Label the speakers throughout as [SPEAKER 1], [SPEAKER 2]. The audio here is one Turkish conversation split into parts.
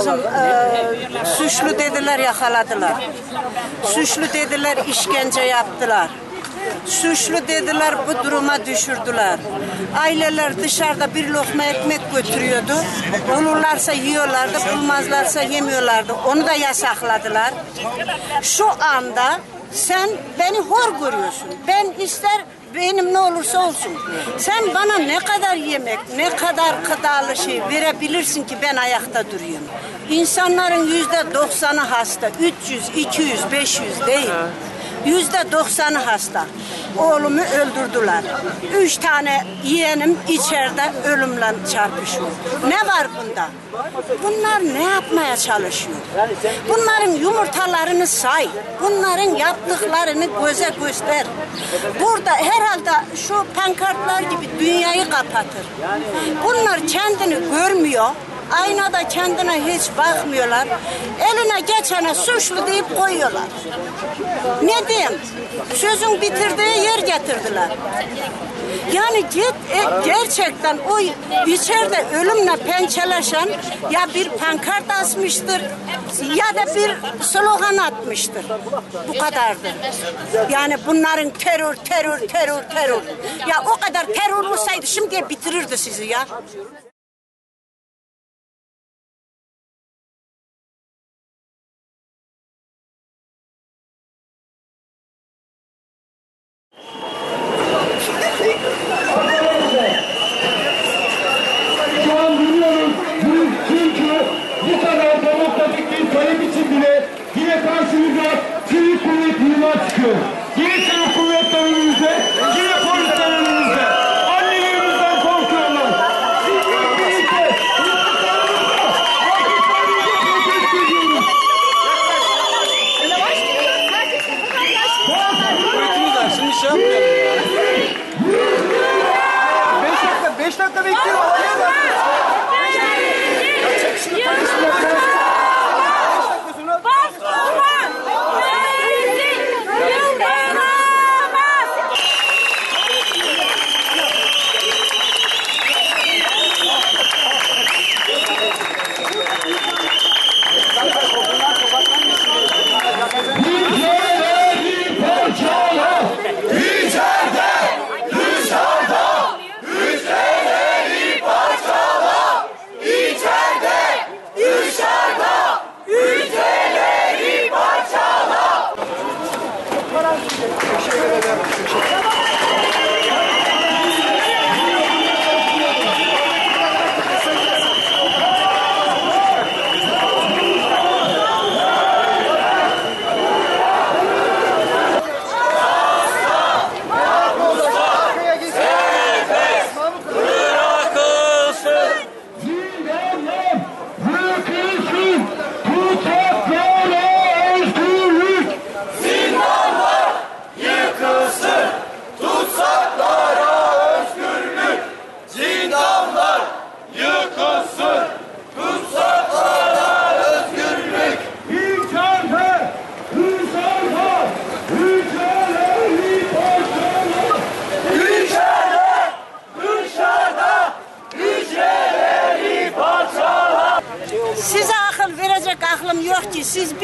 [SPEAKER 1] Ee, suçlu dediler yakaladılar. Suçlu dediler işkence yaptılar. Suçlu dediler bu duruma düşürdüler. Aileler dışarıda bir lokma ekmek götürüyordu. Bulurlarsa yiyorlardı, bulmazlarsa yemiyorlardı. Onu da yasakladılar. Şu anda sen beni hor görüyorsun. Ben ister benim ne olursa olsun. Sen bana ne kadar yemek, ne kadar gıdalı şey verebilirsin ki ben ayakta durayım. İnsanların yüzde doksanı hasta. 300, 200, 500 değil. Yüzde doksanı hasta. Oğlumu öldürdüler. Üç tane yeğenim içeride ölümle çarpışıyor. Ne var bunda? Bunlar ne yapmaya çalışıyor? Bunların yumurtalarını say. Bunların yaptıklarını göze göster. Burada herhalde şu pankartlar gibi dünyayı kapatır. Bunlar kendini görmüyor. Aynada kendine hiç bakmıyorlar. Eline geçene suçlu deyip koyuyorlar. Ne diyeyim? Sözün bitirdiği yer getirdiler. Yani git e, gerçekten o içeride ölümle pençeleşen ya bir pankart asmıştır ya da bir slogan atmıştır. Bu kadardır. Yani bunların terör, terör, terör, terör. Ya o kadar terör olsaydı şimdiye bitirirdi sizi ya.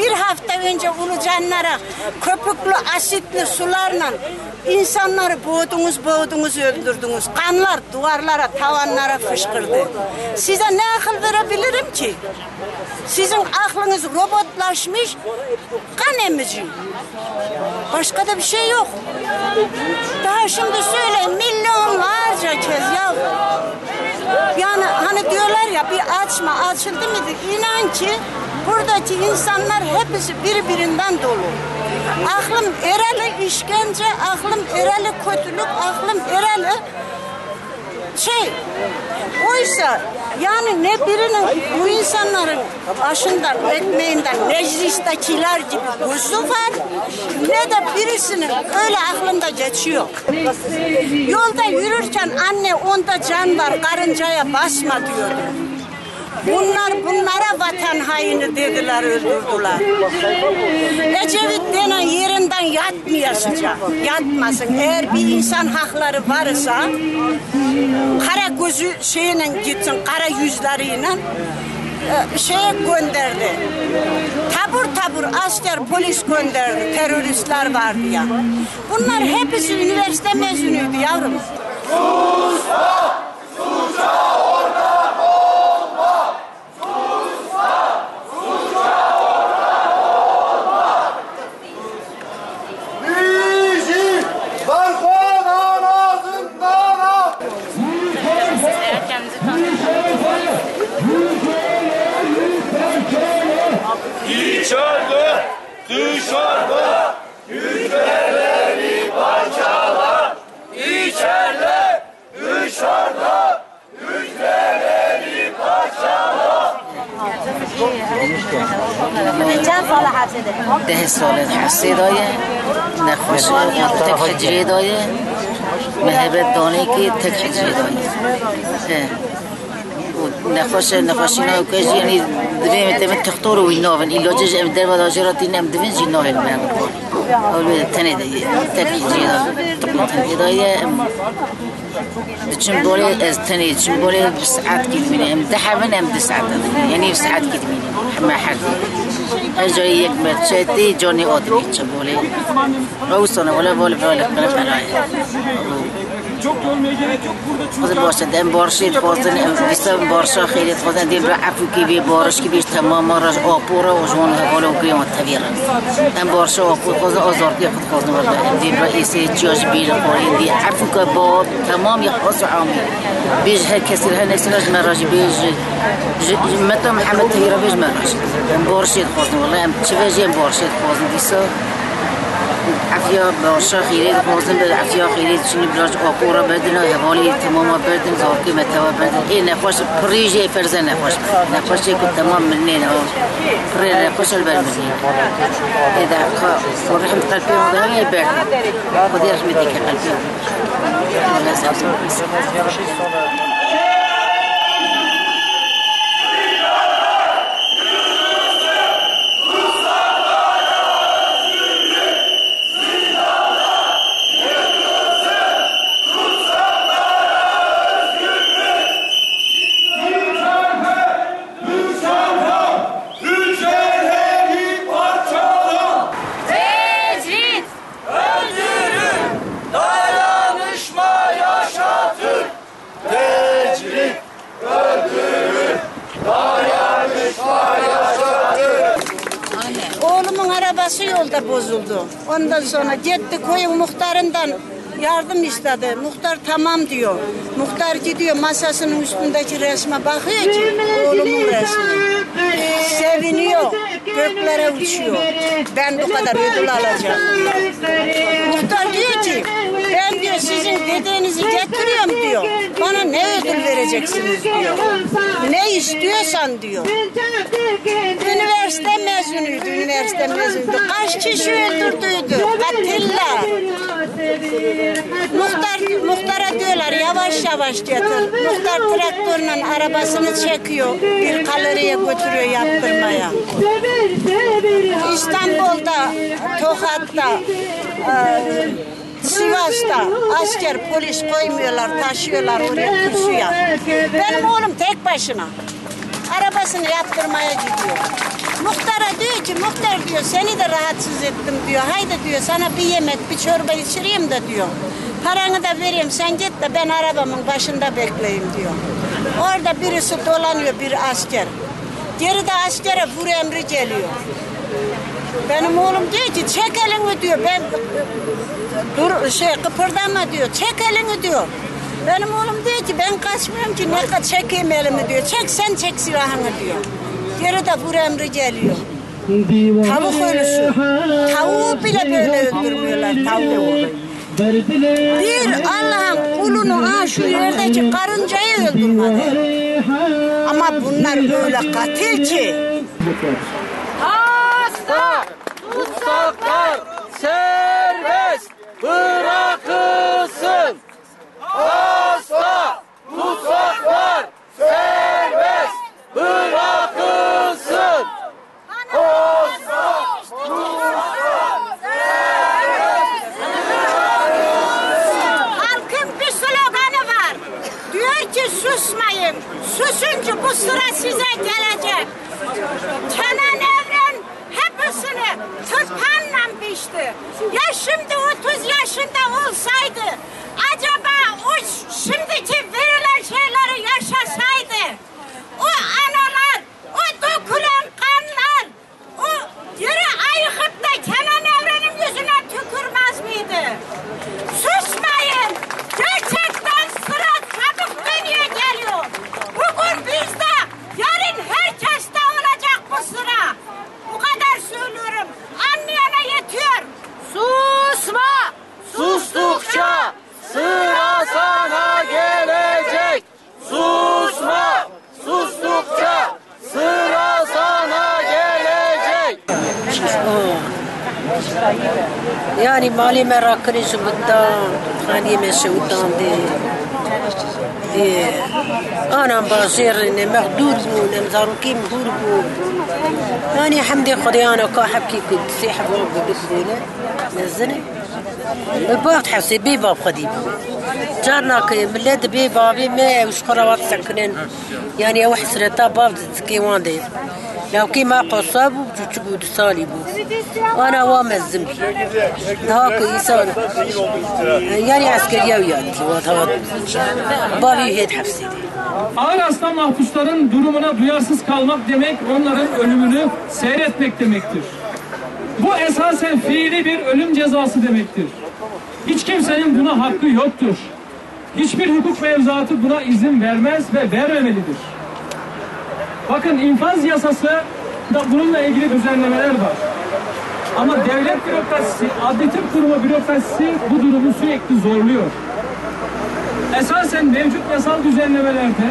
[SPEAKER 2] Bir
[SPEAKER 1] hafta önce Ulucanlara köpüklü asitli sularla insanları boğdunuz boğdunuz öldürdünüz. Kanlar duvarlara tavanlara fışkırdı. Size ne akıl verebilirim ki? Sizin aklınız robotlaşmış kan emici. Başka da bir şey yok. Daha şimdi söyleyin milyonlarca kez ya. Yani hani bir açma açıldı mı? İnan ki buradaki insanlar hepsi birbirinden dolu. Aklım ereli işkence, aklım ereli kötülük, aklım ereli şey. Oysa yani ne birinin bu insanların başından, ekmeğinden meclistekiler gibi gözü var ne de birisinin öyle aklında geçiyor. Yolda yürürken anne onda can var karıncaya basma diyordu. Bunlar bunlara vatan haini dediler öldürdüler. Ecevit denen yerinden yatmayasıca. Yatmasın. Eğer bir insan hakları varsa kara gözü şeyle gitsin, kara yüzleriyle e, şeye gönderdi. Tabur tabur asker polis gönderdi. Teröristler vardı ya. Bunlar hepsi üniversite mezunuydu yavrum.
[SPEAKER 3] Bizi dışarıda, hücreleri parçala. İçeride, dışarıda, hücreleri parçala.
[SPEAKER 4] ده سال حسی دایه نخوش تک حجری دایه مهبت دانه که تک حجری دایه نخوش نخوشی نو کش یعنی دویم تم تختور و اینو این لوجش ام در بازار جراتی نم دوین جی نوهل من. اول به تنه دیگه تکی جی دا تنه دایه. ام چون بولی از تنه چون بولی ساعت کیت مینه ام ده حبن ام ده ساعت یعنی ساعت کیت مینه ما حد. اجای یک مرچتی جانی آدمی چه بولی. اوسانه ولی بولی بولی بولی بولی
[SPEAKER 2] Çok görmeye gerek yok. Burada çünkü
[SPEAKER 4] خود باشد بارشید خواستن ام بیستا بارشا خیلی خواستن دیم را عفو کی بی بارش کی بیش تمام راج آپورا و جوان حوالا و گریم تبیرا ام بارشا آپور خواستن آزار کی خود ولی ام دیم را ایسی چیاش بیل خوری دی عفو که با تمام یک خاص عامی بیش هر کسی هر نسی راج مراج بیش متا محمد تبیرا بیش مراج بارشید خواستن ولی ام چه وجه ام بارشید خواستن دیسا رفتیا باشا خیرید خوازن به رفتیا خیرید چونی براش آقو را بدن و حوالی تماما بدن زاکی متوا بدن این نخوش پریج فرزه نخوش نخوش که تمام منین او پری نخوش البر منین
[SPEAKER 3] ای دقا
[SPEAKER 5] و
[SPEAKER 3] رحمت قلبی و دهمی برد. خودی رحمتی
[SPEAKER 1] که قلبی yolda bozuldu. Ondan sonra gitti koyun muhtarından yardım istedi. Muhtar tamam diyor. Muhtar gidiyor masasının üstündeki resme bakıyor ki oğlumun resmi. Seviniyor. Göklere uçuyor. Ben bu kadar ödül alacağım. Muhtar diyor ki ben diyor sizin dediğinizi getiriyorum diyor. Bana ne ödül vereceksiniz diyor. Ne istiyorsan diyor. Üniversite mezunuydu, üniversite mezunuydu. Kaç kişi öldürdüydü? Katiller. Muhtar, muhtara diyorlar yavaş yavaş getir. Muhtar traktörle arabasını çekiyor. Bir kaloriye götürüyor yaptırmaya. İstanbul'da, Tokat'ta, e, Sivas'ta asker polis koymuyorlar, taşıyorlar oraya kürsüye. Benim oğlum tek başına. Arabasını yaptırmaya gidiyor. Muhtara diyor ki, muhtar diyor seni de rahatsız ettim diyor. Haydi diyor sana bir yemek, bir çorba içireyim de diyor. Paranı da vereyim sen git de ben arabamın başında bekleyeyim diyor. Orada birisi dolanıyor bir asker. Geride askere vur emri geliyor. Benim oğlum diyor ki çek elini diyor. Ben dur şey kıpırdama diyor. Çek elini diyor. Benim oğlum diyor ki ben kaçmıyorum ki ne kadar çekeyim elimi diyor. Çek sen çek silahını diyor. Geride vur emri geliyor. Tavuk ölüsü. Tavuğu bile böyle öldürmüyorlar tavuğu. Bir Allah'ın kulunu ha şu yerdeki karıncayı öldürmedi. Ama bunlar öyle katil ki.
[SPEAKER 5] Hasta!
[SPEAKER 6] Tutsaklar serbest bırakılsın.
[SPEAKER 3] Hasta, tutsaklar serbest bırakılsın.
[SPEAKER 1] Halkın bir sloganı var. Diyor ki susmayın. Susunca bu sıra size gelecek. değişti. Ya şimdi 30 yaşında olsaydı
[SPEAKER 7] ما راكليش بالدار خاني ما شوطان دي إيه. أنا مباشر أنا مغدور أنا مزاروكي مغدور حمدي خدي أنا كاحب كي كنت سيحب ربي بالدينا نزني الباب تحسي بيبا بخدي جارنا ملاد بيبا بي ما وش قراوات سكنين يعني واحد سنة باب كيوان داير لو كيما قصاب وجوجو دسالي بو انا وام الزمبي هاك يسال يعني عسكريه وياتي وهذا بابي هيد حفصي
[SPEAKER 8] Ağır hasta mahpusların durumuna duyarsız kalmak demek onların ölümünü seyretmek demektir. Bu esasen fiili bir ölüm cezası demektir. Hiç kimsenin buna hakkı yoktur. Hiçbir hukuk mevzuatı buna izin vermez ve vermemelidir. Bakın infaz yasası da bununla ilgili düzenlemeler var. Ama devlet bürokrasisi, adli tıp kurumu bürokrasisi bu durumu sürekli zorluyor. Esasen mevcut yasal düzenlemelerde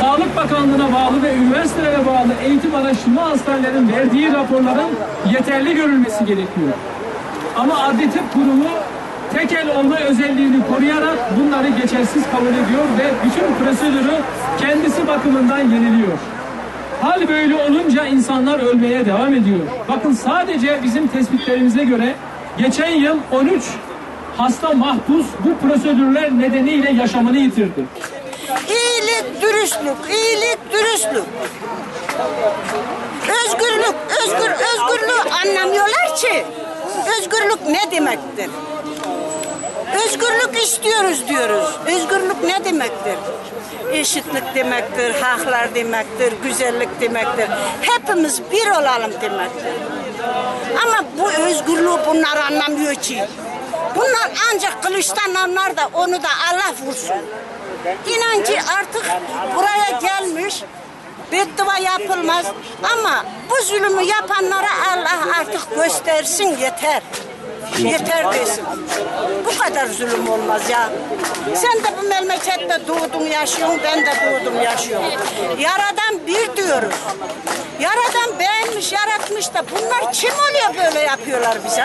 [SPEAKER 8] Sağlık Bakanlığı'na bağlı ve üniversitelere bağlı eğitim araştırma hastanelerinin verdiği raporların yeterli görülmesi gerekiyor. Ama Adli Tıp Kurumu tekel olma özelliğini koruyarak bunları geçersiz kabul ediyor ve bütün prosedürü kendisi bakımından yeniliyor. Hal böyle olunca insanlar ölmeye devam ediyor. Bakın sadece bizim tespitlerimize göre geçen yıl 13 hasta mahpus bu prosedürler nedeniyle yaşamını yitirdi.
[SPEAKER 1] İyilik, dürüstlük, iyilik, dürüstlük. Özgürlük, özgür, özgürlüğü anlamıyorlar ki. Özgürlük ne demektir? Özgürlük istiyoruz diyoruz. Özgürlük ne demektir? Eşitlik demektir, haklar demektir, güzellik demektir. Hepimiz bir olalım demektir. Ama bu özgürlüğü bunlar anlamıyor ki. Bunlar ancak kılıçtan anlar da onu da Allah vursun. İnan ki artık buraya gelmiş beddua yapılmaz ama bu zulümü yapanlara Allah artık göstersin yeter. Yeter desin. Bu kadar zulüm olmaz ya. Sen de bu memlekette doğdun yaşıyorsun, ben de doğdum yaşıyorum. Yaradan bir diyoruz. Yaradan beğenmiş, yaratmış da bunlar kim oluyor böyle yapıyorlar bize?